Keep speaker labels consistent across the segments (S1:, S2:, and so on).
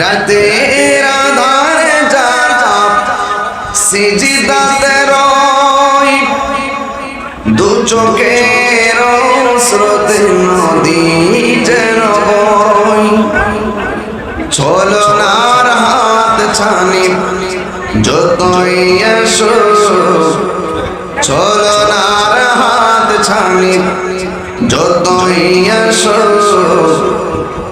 S1: রাতে রাধারে যারা সিজিদাতে রই দু চোখের স্রোতে নদী যেন বই। ছলনার হাত ছানি, যতই এসো ছলনার হাত ছানি, যতই এসো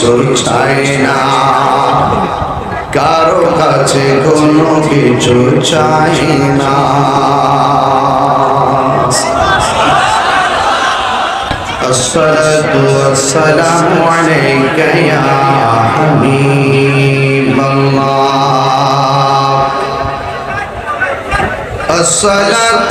S1: কিছু চাই না কারো কাছে কোনো কিছু চাই না الصلاة والسلام عليك يا حبيب الله الصلاة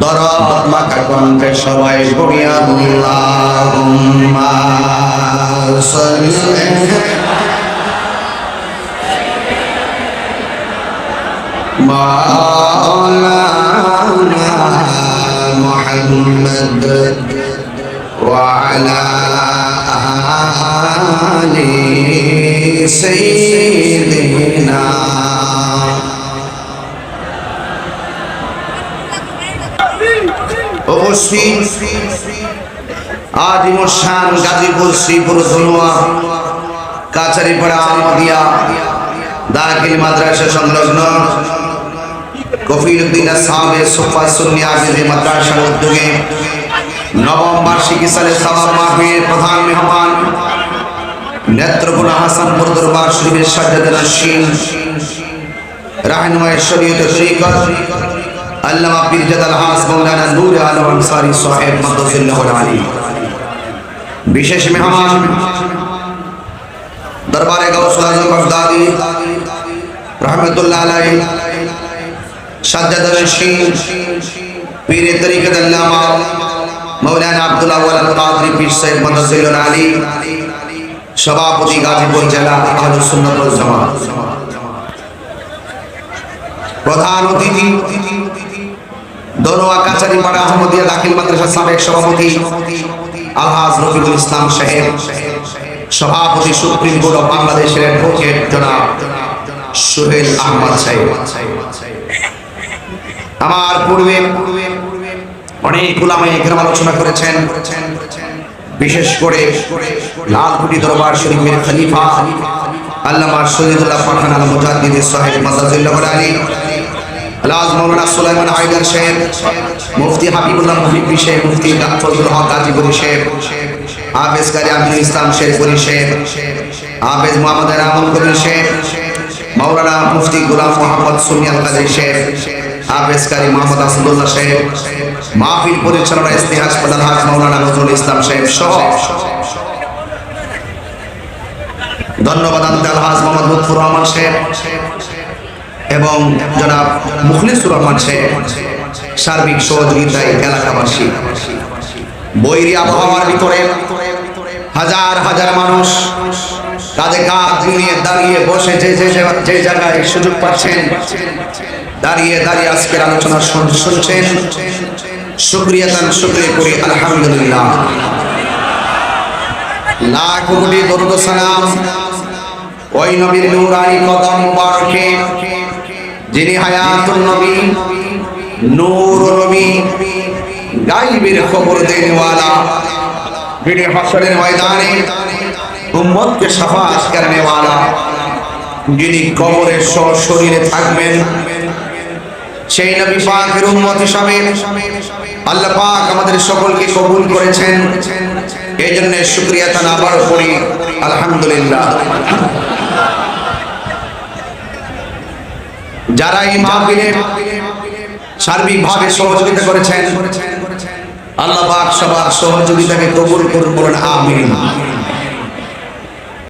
S1: দরদ মাকা কণ্ঠে সবাই পড়ি আল্লাহুম্মা সাল্লি মাওলানা মুহাম্মদ وعلى آل سيدنا উপস্থিত আজিমুসান গাজীপুর, শ্রীপুর, ধনুয়া, কাছারিপাড়া আহমদিয়া দাখিল মাদ্রাসা সংলগ্ন কফিল উদ্দিন সাহাবে সোফা সুন্নি আজিজে মাদ্রাসার উদ্যোগে নবম বার্ষিকী সালে সবার মাহফিলের প্রধান মেহমান নেত্রকোনা হাসানপুর দরবার শরীফের সাজ্জাদ নাসিন রাহনুমায় শরীয়ত তরিকত আল্লামা পীরজাদ আলহাস মৌলানা নূর আলম আনসারী সাহেব মাদ্রাসুল্লাহ আলী। বিশেষ মেহমান, দরবারে গাউসুল আজম বাগদাদি, রহমতুল্লাহ আলাই সাজ্জাদ নাসিন পীরে তরিকত আল্লামা মৌলানা আব্দুল আউয়াল আল কাদরি পীর সাহেব মাদ্রাসুল আলী, সভাপতি গাজীপুর জেলা আহলুস সুন্নাত ওয়াল জামাত। প্রধান অতিথি দনোয়া কাছারি পাড়া আহমদিয়া দাখিল মাদ্রাসা সাবেক সভাপতি আলহাজ রফিকুল ইসলাম সাহেব, সভাপতি সুপ্রিম কোর্ট অফ বাংলাদেশের অ্যাডভোকেট জনাব সোহেল আহমদ সাহেব। আমার পূর্বে অনেক উলামায়ে একরাম আলোচনা করেছেন, বিশেষ করে লালকুটি দরবার শরীফের খলিফা আল্লামা শহীদুল্লাহ পাঠান আল মুজাদ্দিদ সাহেব মাদ্রাসুল্লাহ আলী। আলাজ মৌলানা সুলাইমান হায়দার সাহেব, মুফতি হাবিবুল্লাহ মুহিবি সাহেব, মুফতি ফজলুল হক গাজীপুরি সাহেব, হাফেজ কারি আমিনুল ইসলাম শেরপুরি সাহেব, হাফেজ মোহাম্মদ রামন কবির সাহেব মাওলানা মুফতি গুলাম মোহাম্মদ সুনিয়াল কাদের সাহেব, হাফেজ কারি মোহাম্মদ আসাদুল্লাহ সাহেব, মাহফিল পরিচালনা ইতিহাস প্রধান হাজ মাওলানা নজরুল ইসলাম সাহেব সহ। ধন্যবাদ আলহাজ মোহাম্মদ লুৎফুর রহমান সাহেব। এবং জনাব মুখলিসুর রহমান সাহেব সার্বিক সহযোগিতায় এলাকাবাসী। বৈরী আবহাওয়ার ভিতরে হাজার হাজার মানুষ কাঁধে কাঁধ নিয়ে দাঁড়িয়ে বসে যে যে যে- জায়গায় সুযোগ পাচ্ছেন, দাঁড়িয়ে দাঁড়িয়ে আজকের আলোচনা শুন- শুনছেন। শুক্রিয়া তান শুক্রিয়া করি, আলহামদুলিল্লাহ। লাখ কোটি দরুদ সালাম। ওই নবীর নূরানি কদম মুবারকে যিনি হায়াতুন নবী, নূর নবী, গাইবের খবর দেনওয়ালা যিনি হাসরের ময়দানে উম্মতকে শাফাত করনে वाला যিনি কবরের শরীরে থাকবেন, সেই নবী পাকের উম্মত হিসাবে আল্লাহ পাক আমাদের সকলকে কবুল করেছেন। এই জন্য শুক্রিয়া তান আবার করি। আলহামদুলিল্লাহ। যারা এই মাহফিলে সার্বিকভাবে সহযোগিতা করেছেন আল্লাহ সবার সহযোগিতাকে কবুল করুন বলেন আমিন।